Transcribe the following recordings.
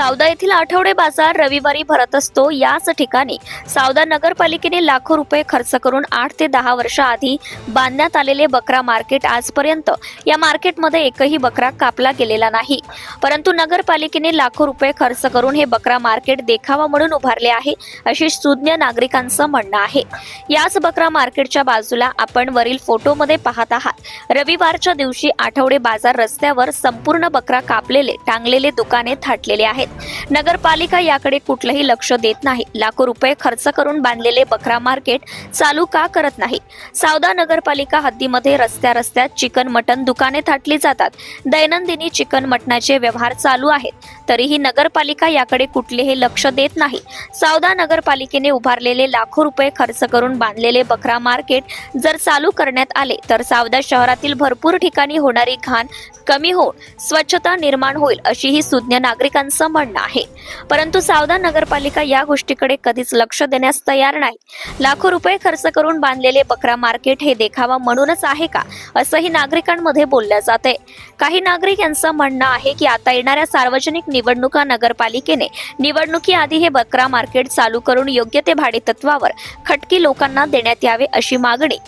सावदा येथील आठवडे बाजार रविवारी भरत असतो. याच ठिकाणी सावदा नगरपालिकेने लाखो रुपये खर्च करून आठ ते दहा वर्षाआधी बांधण्यात आलेले बकरा मार्केट आजपर्यंत या मार्केटमध्ये एकही बकरा कापला गेलेला नाही. परंतु नगरपालिकेने लाखो रुपये खर्च करून हे बकरा मार्केट देखावा म्हणून उभारले आहे अशी सुज्ञ नागरिकांचं म्हणणं आहे. याच बकरा मार्केटच्या बाजूला आपण वरील फोटोमध्ये पाहत आहात. रविवारच्या दिवशी आठवडे बाजार रस्त्यावर संपूर्ण बकरा कापलेले टांगलेले दुकाने थाटलेले आहेत. नगरपालिका याकडे कुठलंही लक्ष देत नाही. लाखो रुपये खर्च करून बांधलेले बकरा मार्केट चालू का करत नाही? सावदा नगरपालिका हद्दीमध्ये रस्त्या रस्त्यात चिकन मटन दुकाने थाटली जातात. दैनंदिनी चिकन मटणाचे व्यवहार चालू आहेत. तरीही नगरपालिका याकडे कुठलेही लक्ष देत नाही. सावदा नगरपालिकेने उभारलेले लाखो रुपये खर्च करून बांधलेले बकरा मार्केट जर चालू करण्यात आले तर सावदा शहरातील भरपूर ठिकाणी होणारी घाण कमी होऊन स्वच्छता निर्माण होईल अशी ही सुज्ञ नागरिकांचं म्हणणं आहे. परंतु सावदा नगरपालिका या गोष्टीकडे कधीच लक्ष देण्यास तयार नाही. लाखो रुपये खर्च करून बांधलेले बकरा मार्केट हे देखावा म्हणूनच आहे का असंही नागरिकांमध्ये बोललं जाते काही नागरिक यांचं म्हणणं आहे की आता येणाऱ्या सार्वजनिक निवडणुका नगरपालिकेने. निवडणुकीआधी हे बकरा मार्केट चालू करून योग्य ते भाडे तत्वावर खटकी लोकांना देण्यात यावे अशी मागणी.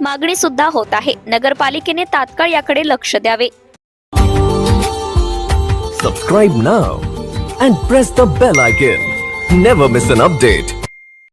मागणी सुद्धा होत आहे. नगरपालिकेने तात्काळ याकडे लक्ष द्यावे. Subscribe now and press the bell icon never miss an update